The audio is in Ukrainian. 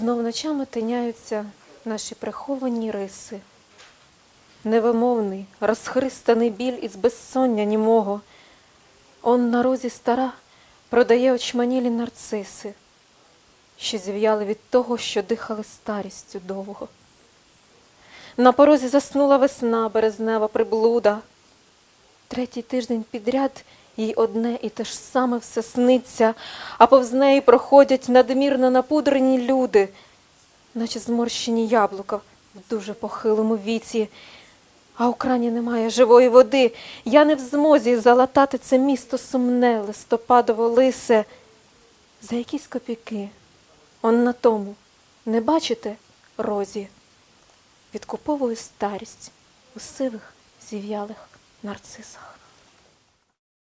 Ночами тиняються наші приховані риси. Невимовний, розхристаний біль із безсоння німого. Он на розі стара продає очманілі нарциси, що зів'яли від того, що дихали старістю довго. На порозі заснула весна березнева приблуда. Третій тиждень підряд їй одне і те ж саме все сниться, а повз неї проходять надмірно напудрені люди, наче зморщені яблука в дуже похилому віці. А у крані немає живої води. Я не в змозі залатати це місто сумне, листопадово лисе. За якісь копійки. Он на тому, не бачите, розі, відкуповую старість у сивих зів'ялих нарцисах.